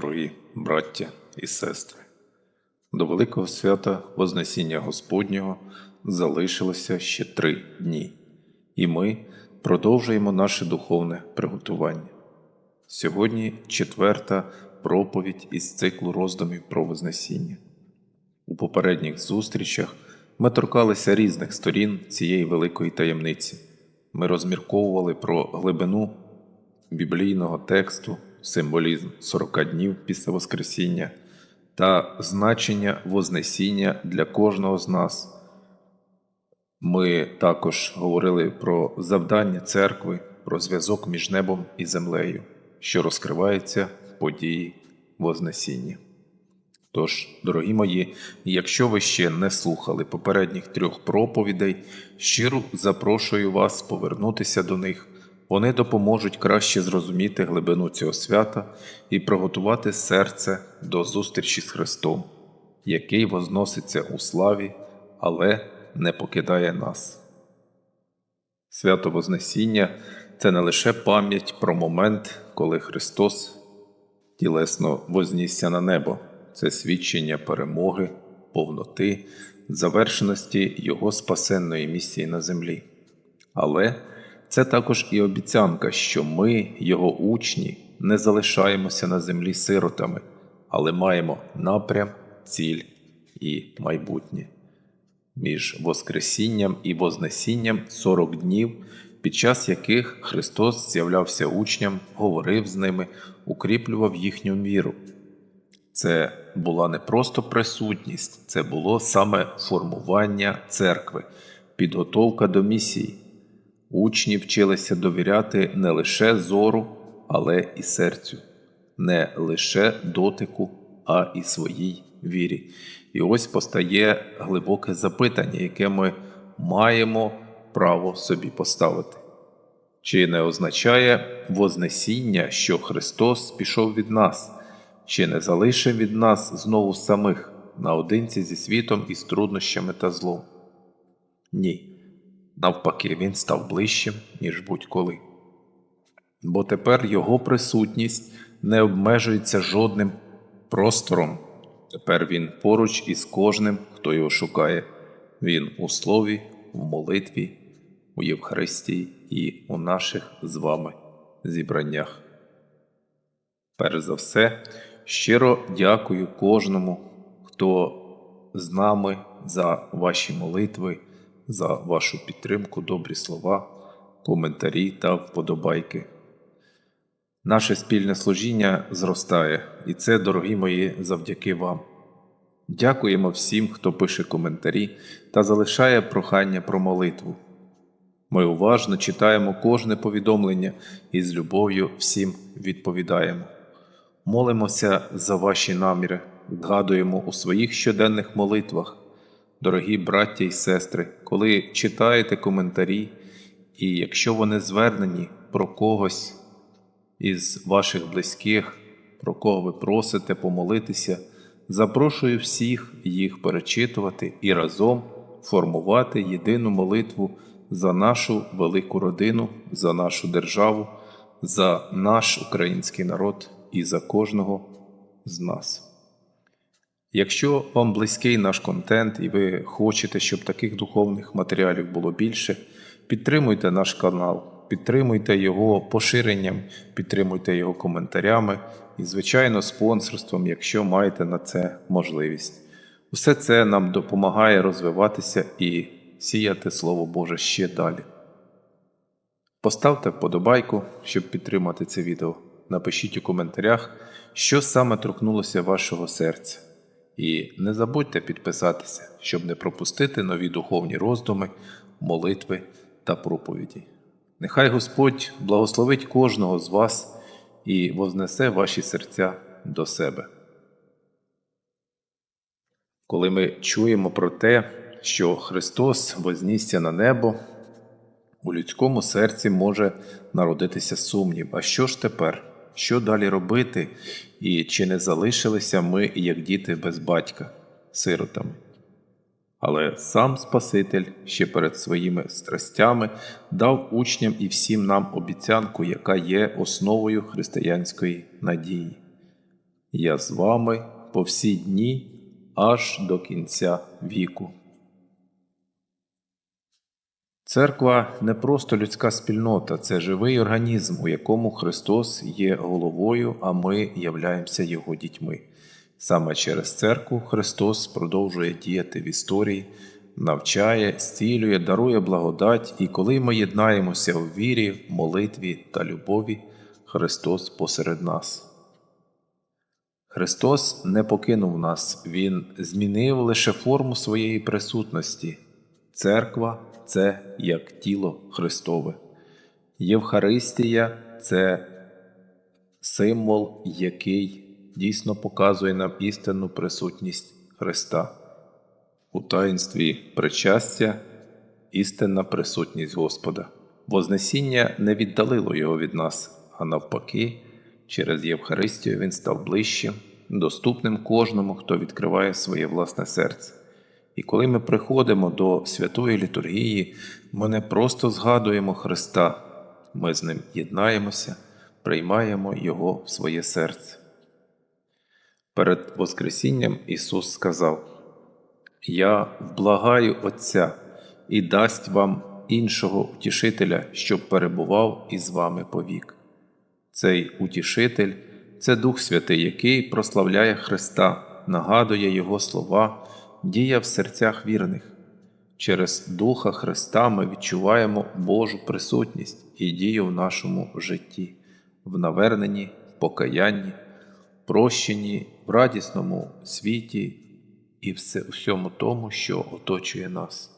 дорогі браття і сестри. До Великого свята Вознесіння Господнього залишилося ще три дні, і ми продовжуємо наше духовне приготування. Сьогодні четверта проповідь із циклу роздумів про Вознесіння. У попередніх зустрічах ми торкалися різних сторін цієї великої таємниці. Ми розмірковували про глибину біблійного тексту, символізм 40 днів після Воскресіння та значення Вознесіння для кожного з нас. Ми також говорили про завдання церкви, про зв'язок між небом і землею, що розкривається в події Вознесіння. Тож, дорогі мої, якщо ви ще не слухали попередніх трьох проповідей, щиро запрошую вас повернутися до них. Вони допоможуть краще зрозуміти глибину цього свята і приготувати серце до зустрічі з Христом, який возноситься у славі, але не покидає нас. Свято Вознесіння це не лише пам'ять про момент, коли Христос тілесно вознісся на небо, це свідчення перемоги, повноти, завершеності Його спасенної місії на землі. Але це також і обіцянка, що ми, Його учні, не залишаємося на землі сиротами, але маємо напрям, ціль і майбутнє. Між Воскресінням і Вознесінням 40 днів, під час яких Христос з'являвся учням, говорив з ними, укріплював їхню віру. Це була не просто присутність, це було саме формування церкви, підготовка до місії. Учні вчилися довіряти не лише зору, але і серцю, не лише дотику, а і своїй вірі. І ось постає глибоке запитання, яке ми маємо право собі поставити. Чи не означає Вознесіння, що Христос пішов від нас, чи не залишив від нас знову самих наодинці зі світом із труднощами та злом? Ні. Навпаки, він став ближчим, ніж будь-коли. Бо тепер його присутність не обмежується жодним простором. Тепер він поруч із кожним, хто його шукає. Він у слові, в молитві, у Євхаристії і у наших з вами зібраннях. Перш за все, щиро дякую кожному, хто з нами за ваші молитви, за вашу підтримку, добрі слова, коментарі та вподобайки. Наше спільне служіння зростає, і це, дорогі мої, завдяки вам. Дякуємо всім, хто пише коментарі та залишає прохання про молитву. Ми уважно читаємо кожне повідомлення і з любов'ю всім відповідаємо. Молимося за ваші наміри, згадуємо у своїх щоденних молитвах, дорогі браття і сестри, коли читаєте коментарі, і якщо вони звернені про когось із ваших близьких, про кого ви просите помолитися, запрошую всіх їх перечитувати і разом формувати єдину молитву за нашу велику родину, за нашу державу, за наш український народ і за кожного з нас. Якщо вам близький наш контент і ви хочете, щоб таких духовних матеріалів було більше, підтримуйте наш канал, підтримуйте його поширенням, підтримуйте його коментарями і, звичайно, спонсорством, якщо маєте на це можливість. Усе це нам допомагає розвиватися і сіяти Слово Боже ще далі. Поставте вподобайку, щоб підтримати це відео. Напишіть у коментарях, що саме торкнулося вашого серця. І не забудьте підписатися, щоб не пропустити нові духовні роздуми, молитви та проповіді. Нехай Господь благословить кожного з вас і вознесе ваші серця до себе. Коли ми чуємо про те, що Христос вознісся на небо, у людському серці може народитися сумнів. А що ж тепер? Що далі робити, і чи не залишилися ми, як діти без батька, сиротами? Але сам Спаситель ще перед своїми страстями дав учням і всім нам обіцянку, яка є основою християнської надії. Я з вами по всі дні аж до кінця віку. Церква не просто людська спільнота, це живий організм, у якому Христос є головою, а ми являємося Його дітьми. Саме через церкву Христос продовжує діяти в історії, навчає, зцілює, дарує благодать, і коли ми єднаємося у вірі, молитві та любові, Христос посеред нас. Христос не покинув нас, Він змінив лише форму своєї присутності. Церква це як тіло Христове. Євхаристія це символ, який дійсно показує нам істинну присутність Христа. У таїнстві причастя істинна присутність Господа. Вознесіння не віддалило його від нас, а навпаки, через Євхаристію він став ближчим, доступним кожному, хто відкриває своє власне серце. І коли ми приходимо до святої літургії, ми не просто згадуємо Христа, ми з Ним єднаємося, приймаємо Його в своє серце. Перед Воскресінням Ісус сказав: Я вблагаю Отця і дасть вам іншого утішителя, щоб перебував із вами повік. Цей утішитель це Дух Святий, який прославляє Христа, нагадує Його слова, діє в серцях вірних. Через Духа Христа ми відчуваємо Божу присутність і дію в нашому житті, в наверненні, в покаянні, прощенні, в радісному світі і всьому тому, що оточує нас.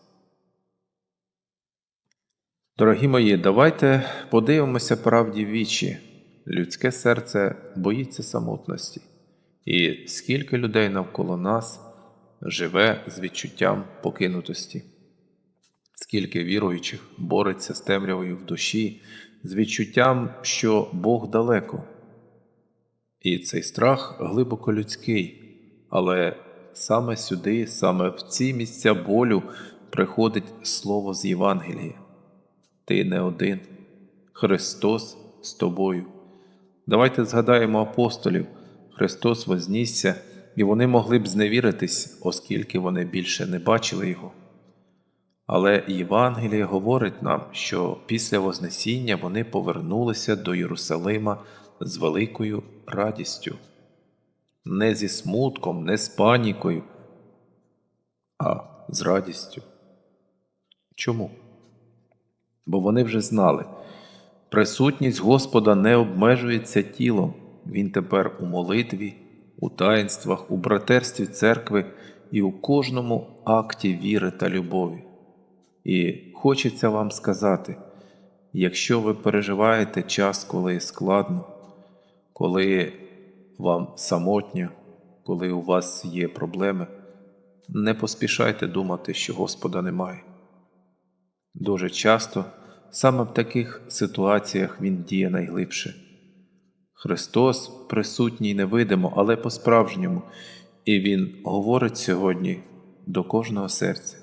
Дорогі мої, давайте подивимося правді в вічі. Людське серце боїться самотності, і скільки людей навколо нас живе з відчуттям покинутості, скільки віруючих бореться з темрявою в душі, з відчуттям, що Бог далеко. І цей страх глибоко людський, але саме сюди, саме в ці місця болю приходить слово з Євангелія. Ти не один, Христос з тобою. Давайте згадаємо апостолів. Христос вознісся, і вони могли б зневіритись, оскільки вони більше не бачили Його. Але Євангеліє говорить нам, що після Вознесіння вони повернулися до Єрусалима з великою радістю, не зі смутком, не з панікою, а з радістю. Чому? Бо вони вже знали, присутність Господа не обмежується тілом, Він тепер у молитві, у таїнствах, у братерстві церкви і у кожному акті віри та любові. І хочеться вам сказати, якщо ви переживаєте час, коли складно, коли вам самотньо, коли у вас є проблеми, не поспішайте думати, що Господа немає. Дуже часто саме в таких ситуаціях Він діє найглибше. Христос присутній невидимо, але по-справжньому, і Він говорить сьогодні до кожного серця.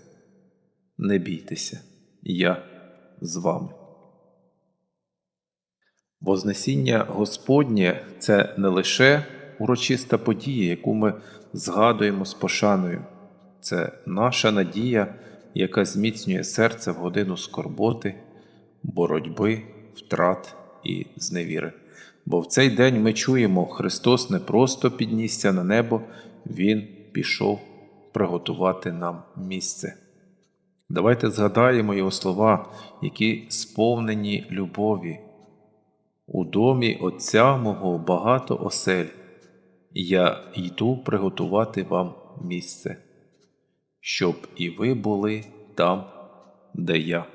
Не бійтеся, я з вами. Вознесіння Господнє це не лише урочиста подія, яку ми згадуємо з пошаною, це наша надія, яка зміцнює серце в годину скорботи, боротьби, втрат і зневіри. Бо в цей день ми чуємо, Христос не просто піднісся на небо, Він пішов приготувати нам місце. Давайте згадаємо його слова, які сповнені любові. У домі Отця мого багато осель, я йду приготувати вам місце, щоб і ви були там, де я.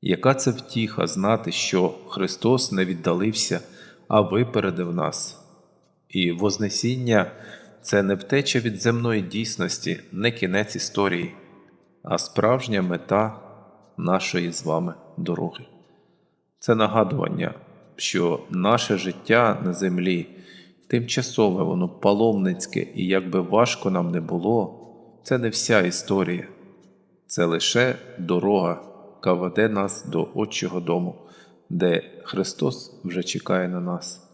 Яка це втіха знати, що Христос не віддалився, а випередив нас, і Вознесіння це не втеча від земної дійсності, не кінець історії, а справжня мета нашої з вами дороги. Це нагадування, що наше життя на землі тимчасове, воно паломницьке, і як би важко нам не було, це не вся історія, це лише дорога, яка веде нас до Отчого дому, де Христос вже чекає на нас.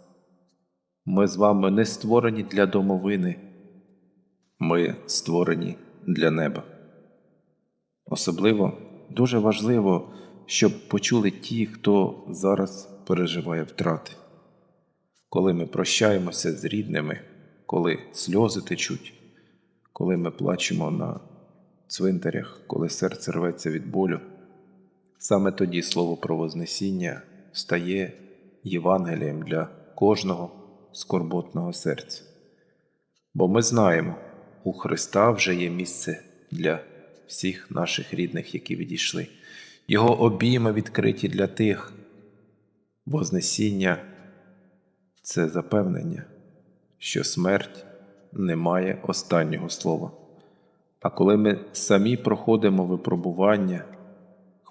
Ми з вами не створені для домовини, ми створені для неба. Особливо дуже важливо, щоб почули ті, хто зараз переживає втрати. Коли ми прощаємося з рідними, коли сльози течуть, коли ми плачемо на цвинтарях, коли серце рветься від болю, саме тоді слово про Вознесіння стає Євангелієм для кожного скорботного серця. Бо ми знаємо, у Христа вже є місце для всіх наших рідних, які відійшли. Його обійми відкриті для тих. Вознесіння це запевнення, що смерть не має останнього слова. А коли ми самі проходимо випробування,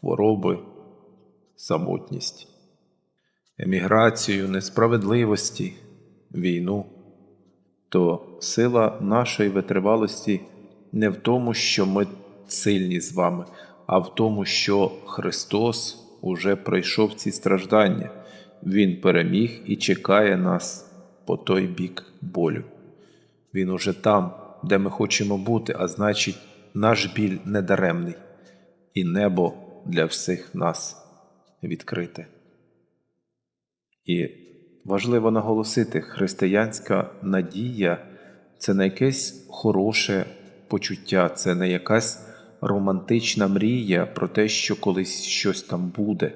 хвороби, самотність, еміграцію, несправедливості, війну, то сила нашої витривалості не в тому, що ми сильні з вами, а в тому, що Христос уже пройшов ці страждання, Він переміг і чекає нас по той бік болю. Він уже там, де ми хочемо бути, а значить, наш біль недаремний, і небо для всіх нас відкрите. І важливо наголосити, християнська надія це не якесь хороше почуття, це не якась романтична мрія про те, що колись щось там буде.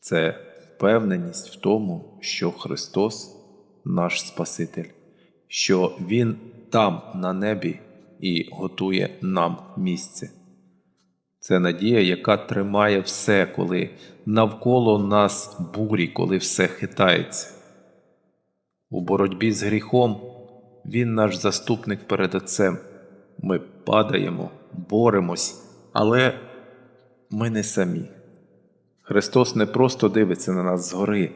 Це впевненість в тому, що Христос наш Спаситель, що Він там, на небі, і готує нам місце. Це надія, яка тримає все, коли навколо нас бурі, коли все хитається. У боротьбі з гріхом Він наш заступник перед Отцем. Ми падаємо, боремось, але ми не самі. Христос не просто дивиться на нас згори,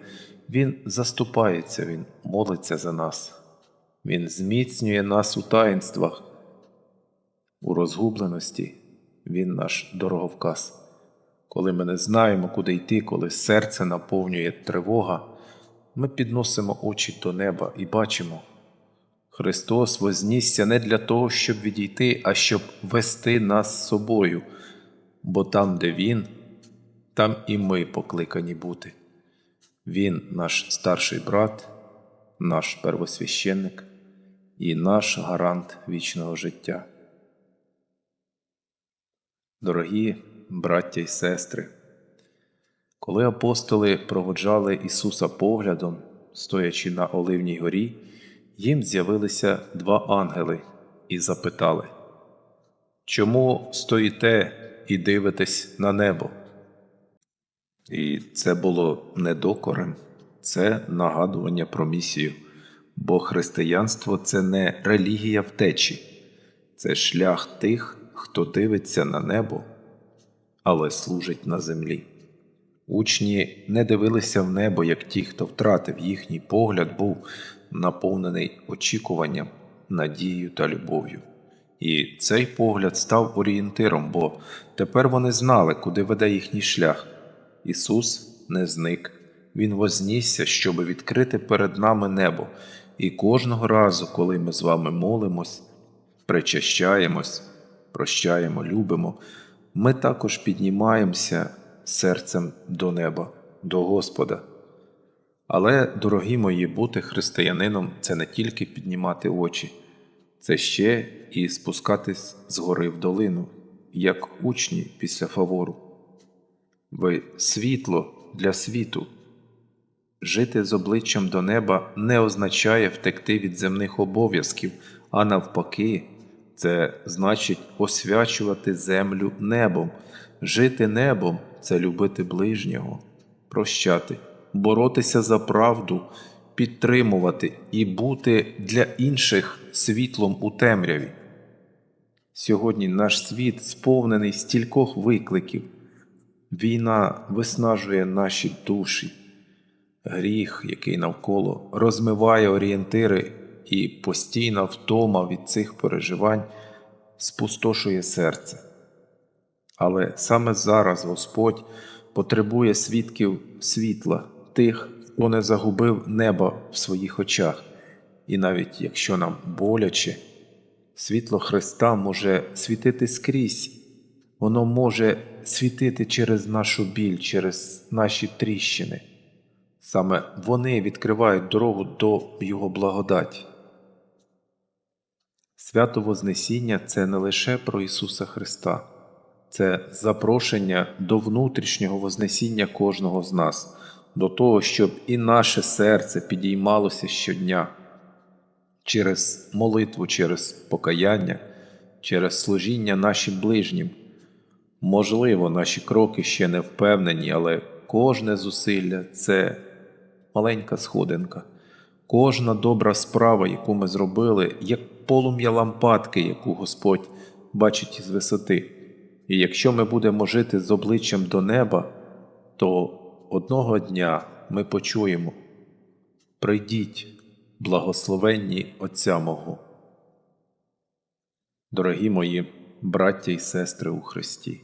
Він заступається, Він молиться за нас, Він зміцнює нас у таїнствах, у розгубленості Він наш дороговказ. Коли ми не знаємо, куди йти, коли серце наповнює тривога, ми підносимо очі до неба і бачимо. Христос вознісся не для того, щоб відійти, а щоб вести нас з собою, бо там, де Він, там і ми покликані бути. Він наш старший брат, наш первосвященник і наш гарант вічного життя. Дорогі браття й сестри, коли апостоли проводжали Ісуса поглядом, стоячи на Оливній горі, їм з'явилися два ангели і запитали, Чому стоїте і дивитесь на небо? І це було не докорем, це нагадування про місію, бо християнство це не релігія втечі, це шлях тих, хто дивиться на небо, але служить на землі. Учні не дивилися в небо, як ті, хто втратив їхній погляд, був наповнений очікуванням, надією та любов'ю. І цей погляд став орієнтиром, бо тепер вони знали, куди веде їхній шлях. Ісус не зник, Він вознісся, щоб відкрити перед нами небо. І кожного разу, коли ми з вами молимось, причащаємось, прощаємо, любимо, ми також піднімаємося серцем до неба, до Господа. Але, дорогі мої, бути християнином це не тільки піднімати очі, це ще і спускатись згори в долину, як учні після фавору. Ви світло для світу. Жити з обличчям до неба не означає втекти від земних обов'язків, а навпаки, це значить освячувати землю небом. Жити небом це любити ближнього, прощати, боротися за правду, підтримувати і бути для інших світлом у темряві. Сьогодні наш світ сповнений стількох викликів. Війна виснажує наші душі, гріх, який навколо розмиває орієнтири, і постійна втома від цих переживань спустошує серце. Але саме зараз Господь потребує свідків світла, тих, хто не загубив неба в своїх очах, і навіть якщо нам боляче, світло Христа може світити скрізь, воно може світити через нашу біль, через наші тріщини. Саме вони відкривають дорогу до Його благодаті. Свято Вознесіння це не лише про Ісуса Христа, це запрошення до внутрішнього Вознесіння кожного з нас, до того, щоб і наше серце підіймалося щодня через молитву, через покаяння, через служіння нашим ближнім. Можливо, наші кроки ще не впевнені, але кожне зусилля це маленька сходинка. Кожна добра справа, яку ми зробили, як полум'я лампадки, яку Господь бачить із висоти. І якщо ми будемо жити з обличчям до неба, то одного дня ми почуємо: прийдіть, благословенні Отця мого. Дорогі мої браття і сестри у Христі,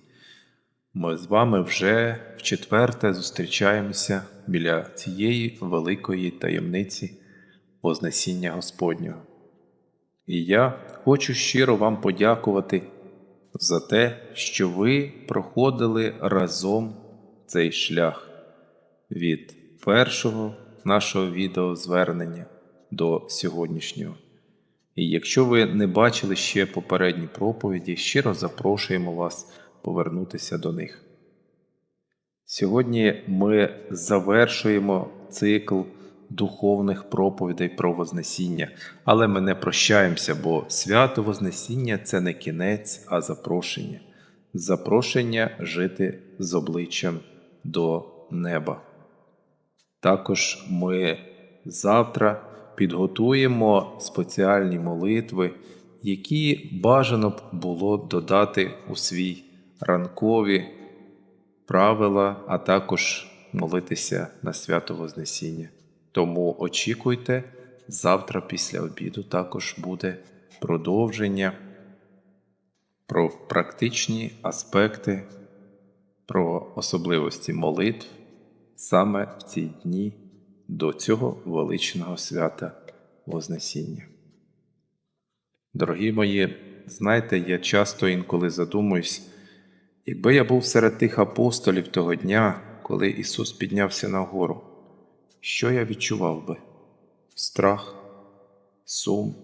ми з вами вже вчетверте зустрічаємося біля цієї великої таємниці Вознесіння Господнього. І я хочу щиро вам подякувати за те, що ви проходили разом цей шлях від першого нашого відеозвернення до сьогоднішнього. І якщо ви не бачили ще попередні проповіді, щиро запрошуємо вас повернутися до них. Сьогодні ми завершуємо цикл духовних проповідей про Вознесіння, але ми не прощаємося, бо свято Вознесіння це не кінець, а запрошення. Запрошення жити з обличчям до неба. Також ми завтра підготуємо спеціальні молитви, які бажано б було додати у свій ранкові правила, а також молитися на свято Вознесіння. Тому очікуйте, завтра після обіду також буде продовження про практичні аспекти, про особливості молитв саме в ці дні до цього величного свята Вознесіння. Дорогі мої, знаєте, я часто інколи задумуюсь, якби я був серед тих апостолів того дня, коли Ісус піднявся на гору, що я відчував би? Страх, сум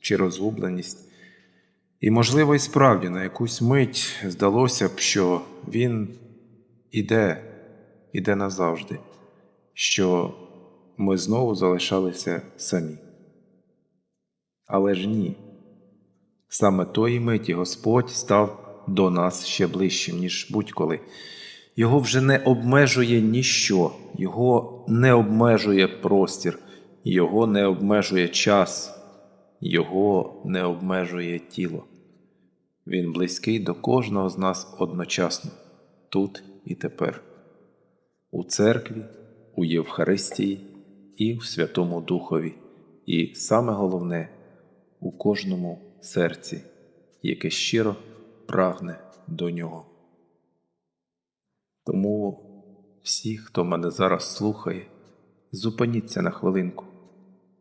чи розгубленість? І, можливо, і справді на якусь мить здалося б, що Він іде, іде назавжди, що ми знову залишалися самі. Але ж ні. Саме тої миті Господь став до нас ще ближчим, ніж будь-коли. Його вже не обмежує ніщо, Його не обмежує простір, Його не обмежує час, Його не обмежує тіло. Він близький до кожного з нас одночасно, тут і тепер, у церкві, у Євхаристії і в Святому Духові, і саме головне у кожному серці, яке щиро прагне до нього. Тому всі, хто мене зараз слухає, зупиніться на хвилинку,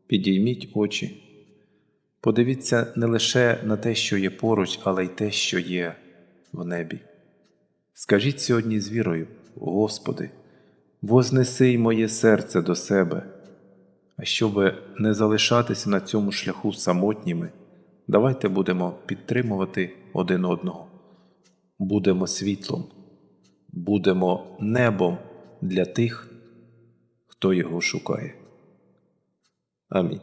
підійміть очі, подивіться не лише на те, що є поруч, але й те, що є в небі. Скажіть сьогодні з вірою, Господи, вознеси моє серце до себе. А щоб не залишатися на цьому шляху самотніми, давайте будемо підтримувати один одного, будемо світлом, будемо небом для тих, хто його шукає. Амінь.